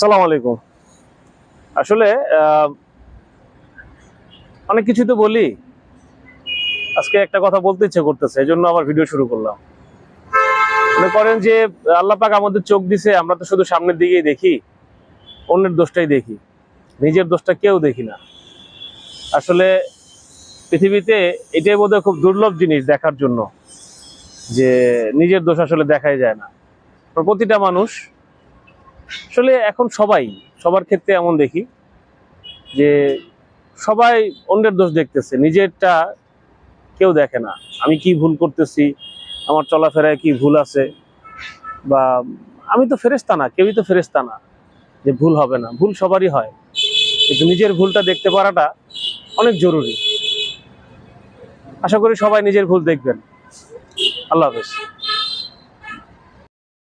সালাম আলাইকুম। আসলে অনেক কিছু তো বলি। আজকে একটা কথা বলতে ইচ্ছে করতেছে, এই জন্য আবার ভিডিও শুরু করলাম। মনে করেন যে, আল্লাহ পাক আমাদের চোখ দিছে, আমরা তো শুধু সামনের দিকেই দেখি, অন্যের দোষটাই দেখি। নিজের দোষটা কেউ দেখি না। আসলে, পৃথিবীতে এটাই বোধহয় খুব দুর্লভ জিনিস দেখার জন্য, যে নিজের দোষ আসলে দেখাই যায় না। প্রতিটা মানুষ আসলে এখন সবাই, সবার ক্ষেত্রে এমন দেখি যে সবাই অন্যের দোষ দেখতেছে, নিজেরটা কেউ দেখে না। আমি কি ভুল করতেছি? আমার চলাফেরায় কি ভুল আছে? বা আমি তো ফেরেস্তা না, কেউই তো ফেরেস্তা না যে ভুল হবে না। ভুল সবারই হয়। কিন্তু নিজের ভুলটা দেখতে পারাটা অনেক জরুরি। আশা করি সবাই নিজের ভুল দেখবেন। আল্লাহ হাফেজ।